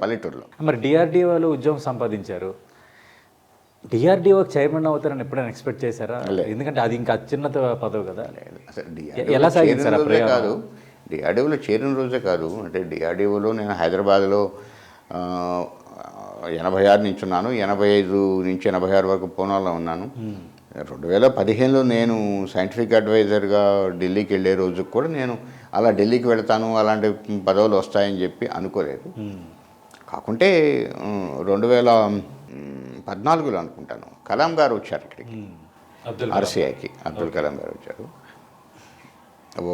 పల్లెటూరులో. మరి డిఆర్డిఓలో ఉద్యోగం సంపాదించారు. డిఆర్డిఓ చైర్మన్ అవుతారని ఎప్పుడైనా ఎక్స్పెక్ట్ చేశారా? ఎందుకంటే అది ఇంకా అత్యున్నత పదవి కదా. ఎలా ప్రయాణం? కాదు. డిఆర్డీఓలో చేరిన రోజే కాదు. అంటే డిఆర్డీఓలో నేను హైదరాబాద్లో ఎనభై ఆరు నుంచి ఉన్నాను. ఎనభై ఐదు నుంచి ఎనభై ఆరు వరకు పూనాలో ఉన్నాను. రెండు వేల పదిహేనులో నేను సైంటిఫిక్ అడ్వైజర్గా ఢిల్లీకి వెళ్ళే రోజుకి కూడా నేను అలా ఢిల్లీకి వెళ్తాను అలాంటి పదవులు వస్తాయని చెప్పి అనుకోలేదు. కాకుంటే రెండు వేల పద్నాలుగులో అనుకుంటాను. కలాం గారు వచ్చారు ఇక్కడికి. ఆర్సీఐకి. అబ్దుల్ కలాం గారు వచ్చారు. ఓ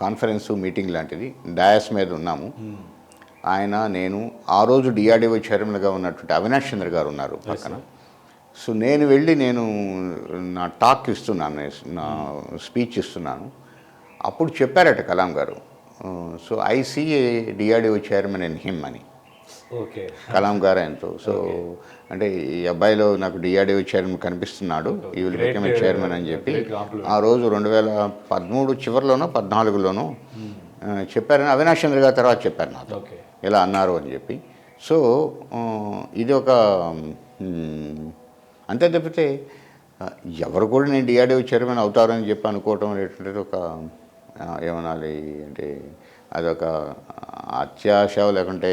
కాన్ఫరెన్స్ మీటింగ్ లాంటిది. డయాస్ మీద ఉన్నాము. ఆయన నేను ఆ రోజు డిఆర్డీఓ చైర్మన్గా ఉన్నటువంటి అవినాష్ చంద్ర గారు ఉన్నారు పక్కన. సో నేను వెళ్ళి నేను నా టాక్ ఇస్తున్నాను నా స్పీచ్ ఇస్తున్నాను. అప్పుడు చెప్పారట Kalam garu. So I see DRDO chairman in him అని. కలాం గారు ఆయనతో సో అంటే ఈ అబ్బాయిలో నాకు డిఆర్డీఓ చైర్మన్ కనిపిస్తున్నాడు. ఈ విల్ బికమ్ చైర్మన్ అని చెప్పి. ఆ రోజు రెండు వేల పదమూడు చివరిలోనో పద్నాలుగులోనో ఆ, చెప్పారని అవినాష్ చంద్ర గారి తర్వాత చెప్పారు నాకు. ఓకే ఇలా అన్నారు అని చెప్పి. సో ఇది ఒక అంతే తప్పితే ఎవరు కూడా నేను డిఆర్డీఓ చైర్మన్ అవుతారని చెప్పి అనుకోవటం అనేటువంటిది ఒక ఏమనాలి అంటే అదొక అత్యాశ లేకుంటే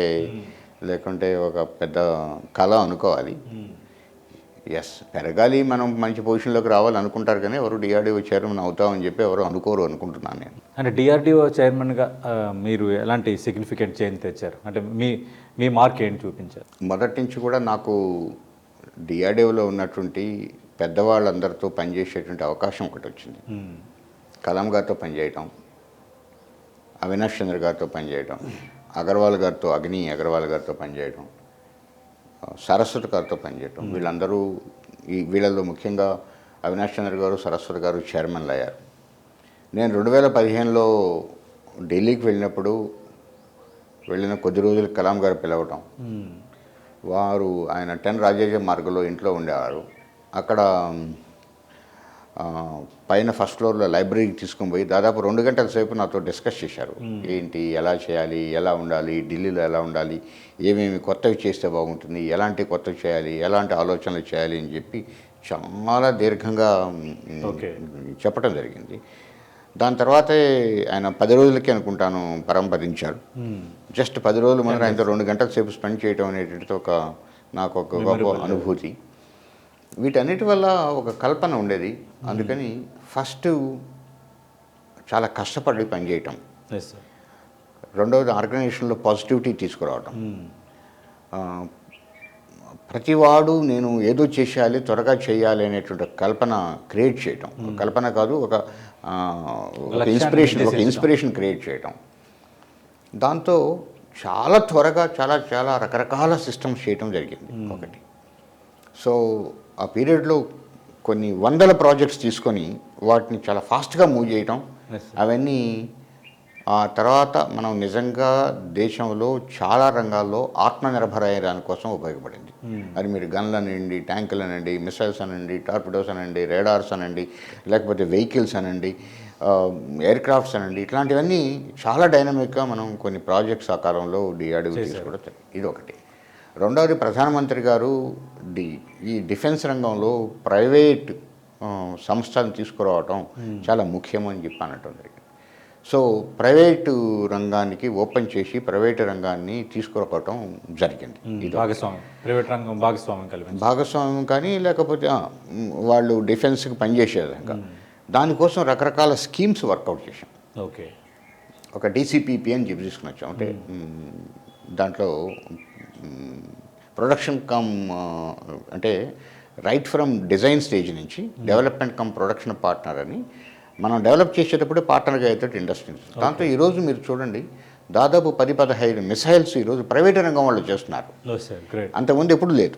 లేకుంటే ఒక పెద్ద కళ అనుకోవాలి. ఎస్ పెరగాలి మనం మంచి పొజిషన్లోకి రావాలి అనుకుంటారు కానీ ఎవరు డిఆర్డీఓ చైర్మన్ అవుతామని చెప్పి ఎవరు అనుకోరు అనుకుంటున్నాను నేను. అంటే డిఆర్డిఓ చైర్మన్గా మీరు ఎలాంటి సిగ్నిఫికెంట్ చేంజ్ తెచ్చారు? అంటే మీ మీ మార్క్ ఏంటి చూపించారు? మొదటి నుంచి కూడా నాకు డిఆర్డీఓలో ఉన్నటువంటి పెద్దవాళ్ళందరితో పనిచేసేటువంటి అవకాశం ఒకటి వచ్చింది. కలాం గారితో పనిచేయటం అవినాష్ చంద్ర గారితో పనిచేయటం అగర్వాల్ గారితో అగ్ని అగర్వాల్ గారితో పనిచేయటం ఆ, సరస్వతి గారితో పనిచేయటం. వీళ్ళందరూ ఈ వీళ్ళలో ముఖ్యంగా అవినాష్ చంద్ర గారు సరస్వతి గారు చైర్మన్లు అయ్యారు. నేను రెండు వేల పదిహేనులో ఢిల్లీకి వెళ్ళినప్పుడు వెళ్ళిన కొద్ది రోజులు కలాం గారు పిలవటం. వారు ఆయన టెన్ రాజేజ మార్గంలో ఇంట్లో ఉండేవారు. అక్కడ పైన ఫస్ట్ ఫ్లోర్లో లైబ్రరీకి తీసుకొని పోయి దాదాపు రెండు గంటల సేపు నాతో డిస్కస్ చేశారు. ఏంటి ఎలా చేయాలి ఎలా ఉండాలి ఢిల్లీలో ఎలా ఉండాలి ఏమేమి కొత్తవి చేస్తే బాగుంటుంది ఎలాంటి కొత్తవి చేయాలి ఎలాంటి ఆలోచనలు చేయాలి అని చెప్పి చాలా దీర్ఘంగా. చెప్పడం జరిగింది. దాని తర్వాతే ఆయన పది రోజులకి అనుకుంటాను పరంపదించారు మ్మ్. జస్ట్ పది రోజులు మనం ఆయనతో రెండు గంటల సేపు స్పెండ్ చేయడం అనేటువంటిది ఒక నాకు ఒక గొప్ప అనుభూతి. వీటన్నిటి వల్ల ఒక కల్పన ఉండేది. అందుకని ఫస్ట్ చాలా కష్టపడి పనిచేయటం రెండవది ఆర్గనైజేషన్లో పాజిటివిటీ తీసుకురావటం. ఆ, ప్రతివాడు నేను ఏదో చేసేయాలి త్వరగా చేయాలి అనేటువంటి కల్పన క్రియేట్ చేయటం. ఒక కల్పన కాదు ఒక ఇన్స్పిరేషన్ ఒక. ఇన్స్పిరేషన్ క్రియేట్ చేయటం. దాంతో చాలా త్వరగా చాలా చాలా రకరకాల సిస్టమ్స్ చేయటం జరిగింది ఒకటి. సో ఆ పీరియడ్లో కొన్ని వందల ప్రాజెక్ట్స్ తీసుకొని వాటిని చాలా ఫాస్ట్గా మూవ్ చేయటం అవన్నీ ఆ తర్వాత మనం నిజంగా దేశంలో చాలా రంగాల్లో ఆత్మనిర్భర అయ్యే దానికోసం ఉపయోగపడింది. అది మీరు గన్లు అనండి ట్యాంకులు అనండి మిసైల్స్ అనండి టార్పిడోస్ అనండి రేడార్స్ అనండి లేకపోతే వెహికల్స్ అనండి ఎయిర్ క్రాఫ్ట్స్ అనండి ఇట్లాంటివన్నీ చాలా డైనమిక్గా మనం కొన్ని ప్రాజెక్ట్స్ ఆ కాలంలో డిఆర్డీఓ తీసుకోవడం. ఇది ఒకటి. రెండవది ప్రధానమంత్రి గారు డి ఈ డిఫెన్స్ రంగంలో ప్రైవేట్ ఆ, సంస్థలను తీసుకురావటం చాలా ముఖ్యం అని చెప్పి అనటం జరిగింది సో ప్రైవేటు రంగానికి ఓపెన్ చేసి ప్రైవేటు రంగాన్ని తీసుకురావటం జరిగింది. ఇది భాగస్వామ్యం. ప్రైవేట్ రంగం భాగస్వామ్యం కల్పించారు భాగస్వామ్యం కానీ లేకపోతే వాళ్ళు డిఫెన్స్కి పనిచేసే విధంగా దానికోసం రకరకాల స్కీమ్స్ వర్కౌట్ చేశాం. ఓకే. ఒక డీసీపీపీ అని చెప్పి తీసుకుని వచ్చాం. అంటే దాంట్లో ప్రొడక్షన్ కమ్ ఆ, అంటే రైట్ ఫ్రమ్ డిజైన్ స్టేజ్ నుంచి డెవలప్మెంట్ కమ్ ప్రొడక్షన్ పార్ట్నర్ అని మనం డెవలప్ చేసేటప్పుడు పార్ట్నర్గా అయితే ఇండస్ట్రీ దాంతో ఈరోజు మీరు చూడండి దాదాపు పది పదహైదు మిసైల్స్ ఈరోజు ప్రైవేట్ రంగం వాళ్ళు చేస్తున్నారు. అంతకుముందు ఎప్పుడు లేదు.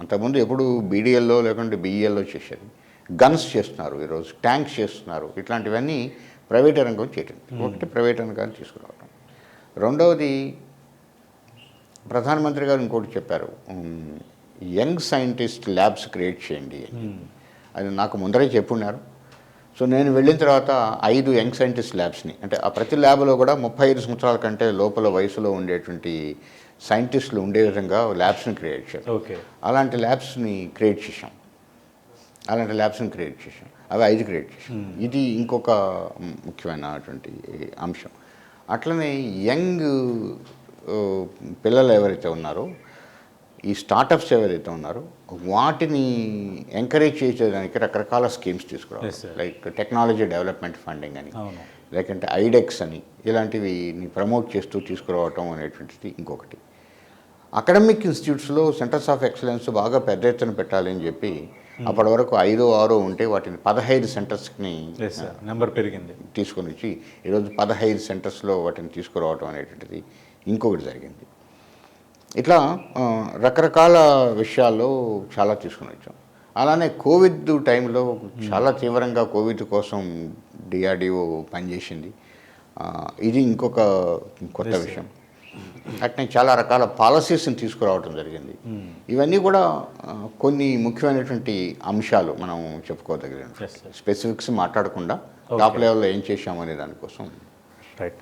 అంతకుముందు ఎప్పుడు బీడీఎల్లో లేకుంటే బీఈఎల్లో చేసేది. గన్స్ చేస్తున్నారు ఈరోజు ట్యాంక్స్ చేస్తున్నారు. ఇట్లాంటివన్నీ ప్రైవేట్ రంగం చేయటం ఒకటి ప్రైవేట్ రంగాన్ని తీసుకురావడం. రెండవది ప్రధానమంత్రి గారు ఇంకోటి చెప్పారు. యంగ్ సైంటిస్ట్ ల్యాబ్స్ క్రియేట్ చేయండి అని. అది నాకు ముందరే చెప్పున్నారు. సో నేను వెళ్ళిన తర్వాత ఐదు యంగ్ సైంటిస్ట్ ల్యాబ్స్ని అంటే ఆ ప్రతి ల్యాబ్లో కూడా ముప్పై ఐదు సంవత్సరాల కంటే లోపల వయసులో ఉండేటువంటి సైంటిస్టులు ఉండే విధంగా ల్యాబ్స్ని క్రియేట్ చేయాలి ఓకే. అలాంటి ల్యాబ్స్ని క్రియేట్ చేసాం అలాంటి ల్యాబ్స్ని క్రియేట్ చేసాం అవి ఐదు క్రియేట్ చేసాం ఇది ఇంకొక ముఖ్యమైనటువంటి అంశం. అట్లనే యంగ్ పిల్లలు ఎవరైతే ఉన్నారో ఈ స్టార్టప్స్ ఎవరైతే ఉన్నారో వాటిని ఎంకరేజ్ చేసేదానికి రకరకాల స్కీమ్స్ తీసుకురావాలి. లైక్ టెక్నాలజీ డెవలప్మెంట్ ఫండింగ్ అని లేకంటే ఐడెక్స్ అని ఇలాంటివి ప్రమోట్ చేస్తూ తీసుకురావటం అనేటువంటిది ఇంకొకటి. అకాడమిక్ ఇన్స్టిట్యూట్స్లో సెంటర్స్ ఆఫ్ ఎక్సలెన్స్ బాగా పెద్ద ఎత్తున పెట్టాలి అని చెప్పి అప్పటి వరకు ఐదో ఆరో ఉంటే వాటిని పదహైదు సెంటర్స్ని నెంబర్ పెరిగింది. తీసుకొని వచ్చి ఈరోజు పదహైదు సెంటర్స్లో వాటిని తీసుకురావటం అనేటువంటిది ఇంకొకటి జరిగింది. ఇట్లా రకరకాల విషయాల్లో చాలా తీసుకుని వచ్చాం. అలానే కోవిడ్ టైంలో చాలా తీవ్రంగా కోవిడ్ కోసం డిఆర్డిఓ పనిచేసింది. ఇది ఇంకొక కొత్త విషయం. అట్నే చాలా రకాల పాలసీస్ని తీసుకురావడం జరిగింది. ఇవన్నీ కూడా కొన్ని ముఖ్యమైనటువంటి అంశాలు మనం చెప్పుకోదగిన. స్పెసిఫిక్స్ మాట్లాడకుండా టాప్ లెవెల్లో ఏం చేశామనే దానికోసం. రైట్